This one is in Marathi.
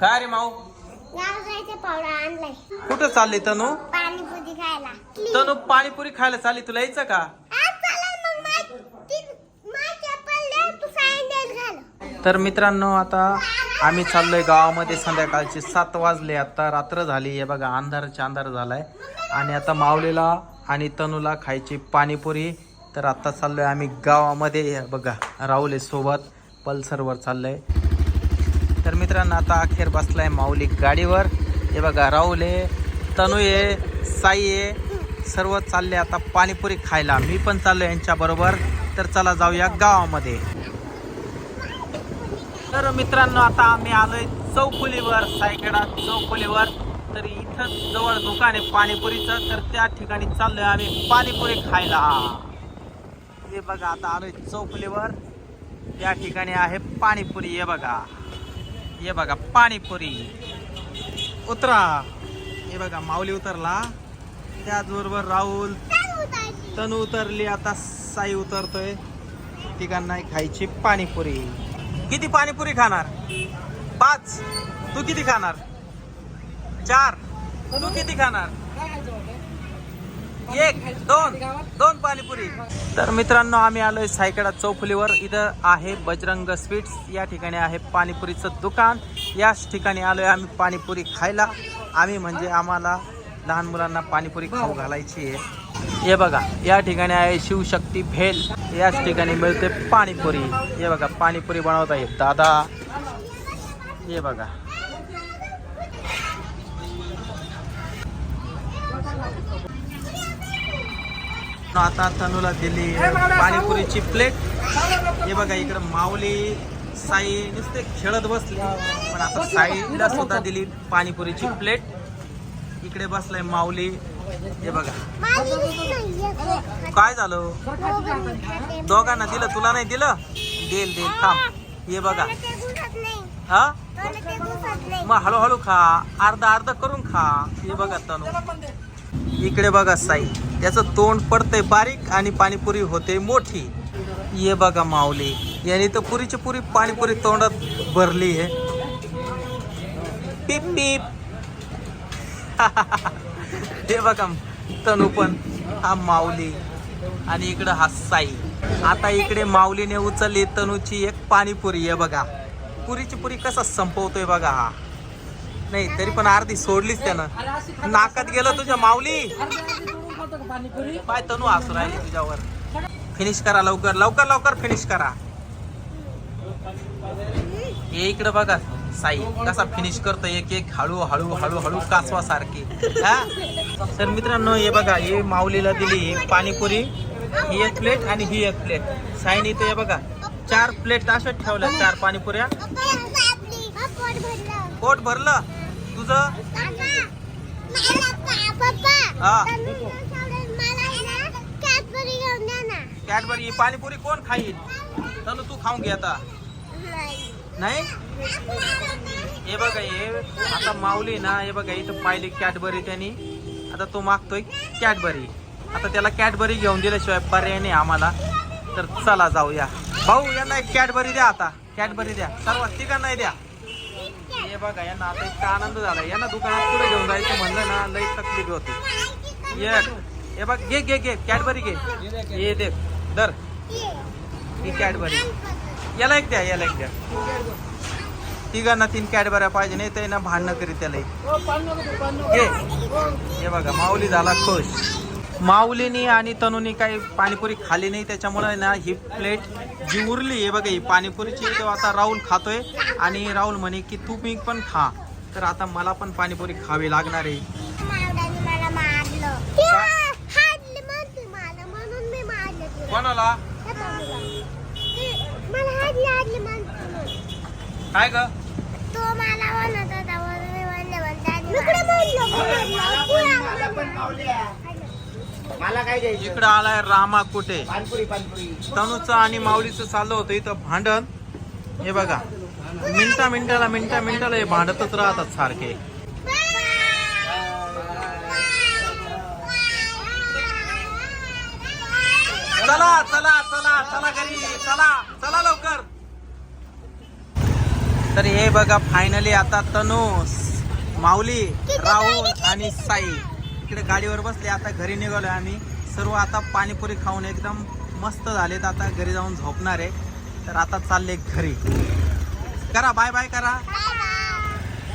काय रे माऊ? पावडा आणलाय. कुठं चालली तनू? पाणीपुरी खायला. तनू पाणीपुरी खायला चालली? तुला यायचं का. तर मित्रांनो आता आम्ही चाललोय गावामध्ये. संध्याकाळचे सात वाजले आता. रात्र झाली. हे बघा अंधारच्या अंधार झालाय. आणि आता माऊलीला आणि तनूला खायची पाणीपुरी. तर आता चाललोय आम्ही गावामध्ये. हे बघा राहुले सोबत. पल्सरवर चाललोय. तर मित्रांनो आता अखेर बसलाय माऊली गाडीवर. हे बघा राहुल आहे तनू आहे साई आहे सर्व चालले आता पाणीपुरी खायला. मी पण चाललो यांच्या बरोबर. तर चला जाऊया गावामध्ये. तर मित्रांनो आता आम्ही आलोय चौफुलीवर सायकडा चौफुलीवर. तर इथं जवळ दुकान आहे पाणीपुरीचं. तर त्या ठिकाणी चाललोय आम्ही पाणीपुरी खायला. हे बघा आता आलोय चौफुलीवर. त्या ठिकाणी आहे पाणीपुरी हे बघा. हे बघा पाणीपुरी. उतरा. हे बघा माऊली उतरला. त्याचबरोबर राहुल. चल तनू उतरली आता साई उतरतोय. तिघांना खायची पाणीपुरी. किती पाणीपुरी खाणार? पाच. तू किती खाणार? चार. तू किती खाणार? एक दोन दोन पाणीपुरी. तर मित्रांनो आम्ही आलोय सायकडा चौफुलीवर. इथं आहे बजरंग स्वीट्स. या ठिकाणी आहे पाणीपुरीचं दुकान. याच ठिकाणी आलोय आम्ही पाणीपुरी खायला. आम्ही म्हणजे आम्हाला लहान मुलांना पाणीपुरी खाऊ घालायची आहे. हे बघा या ठिकाणी आहे शिवशक्ती भेल. याच ठिकाणी मिळते पाणीपुरी. हे बघा पाणीपुरी बनवत आहे दादा. हे बघा. आता तनूला दिली पाणीपुरीची प्लेट हे बघा इकडं माऊली साई नुसते खेळत बसली. पण आता साईला सुद्धा दिली पाणीपुरीची प्लेट इकडे बसलाय माऊली. हे बघा. काय झालं? दोघांनी दिलं तुला नाही दिलं? देल देल थांब. हे बघा. हा. मग हळूहळू खा. अर्धा अर्धा करून खा. हे बघा तनू. इकडे बघा साई. त्याचं तोंड पडतंय बारीक आणि पाणीपुरी होते मोठी. ये बघा माऊली. याने तर पुरीची पुरी पाणीपुरी तोंडात भरली आहे. पीप पीप. हे बघा तनू पण हा माऊली. आणि इकडं हा साई. आता इकडे माऊलीने उचलली तनूची एक पाणीपुरी आहे बघा. पुरीची पुरी कसा संपवतोय बघा हा. नाही तरी पण अर्धी सोडलीच त्यानं. नाकात गेलं तुझ्या माऊली. पाय तनू असू राहिली तुझ्यावर. फिनिश करा लवकर लवकर लवकर फिनिश करा. हे इकडे बघा साई कसा फिनिश करतो एक एक हळू हळू हळू हळू कासवा सारखी हा? तर मित्रांनो हे बघा हे माऊलीला दिली ही पाणीपुरी ही एक प्लेट आणि ही एक प्लेट साईने इथे हे बघा चार प्लेट अशाच ठेवल्या चार पाणीपुऱ्या. पोट भरलं. तुझं? हा. कॅडबरी पाणीपुरी कोण खाईल? तनु तू खाऊन घे आता. नाही. नाही? हे बघा हे आता माऊली ना हे बघा इथं पाहिली कॅडबरी त्यांनी. आता तो मागतोय कॅडबरी. आता त्याला कॅडबरी घेऊन दिल्याशिवाय पर्याय नाही आम्हाला. तर चला जाऊया. भाऊ यांना एक कॅडबरी द्या आता. कॅडबरी द्या. सर्व तिघांना द्या. हे बघा यांना आता इतका आनंद झाला. यांना दुकानात पुढे घेऊन जायचं म्हणलं ना लई तकलीफ होती. एक हे बघ घे घे घे कॅडबरी घे. हे दे दर ही कॅडबरी. याला एक द्या याला एक द्या. तिघांना तीन कॅडबऱ्या पाहिजे नाही तर ना भांडणं करीत त्याला घे. हे बघा माऊली झाला खुश. माऊलीनी आणि तनुनी काही पाणीपुरी खाली नाही त्याच्यामुळे ना ही प्लेट जी उरली आहे बघा ही पाणीपुरीची तो आता राहुल खातोय. आणि राहुल म्हणे की तू मी पण खा. तर आता मला पण पाणीपुरी खावी लागणार आहे. मावड्याने मला मारलं. ती हाडली म्हणते मला, म्हणून मी मारलं तिला. कोणाला. काय ग? तो मला मला काय द्यायचं? इकडं आलाय रामा कुठे? पानपुरी पानपुरी. तनूचं आणि माऊलीचं चाललं होतं इथं भांडण. हे बघा मिनटा मिनिटाला मिनटा मिनिटाला हे भांडतच राहतात सारखे. चला चला चला चला घरी चला चला लवकर. तर हे बघा फायनली आता तनुस माऊली राहुल आणि साई. इकडे गाडीवर बसले आता घरी निघालोय आम्ही. सर्व आता पाणीपुरी खाऊन एकदम मस्त झालेत. आता घरी जाऊन झोपणार आहे. तर आता चालले घरी. करा बाय बाय करा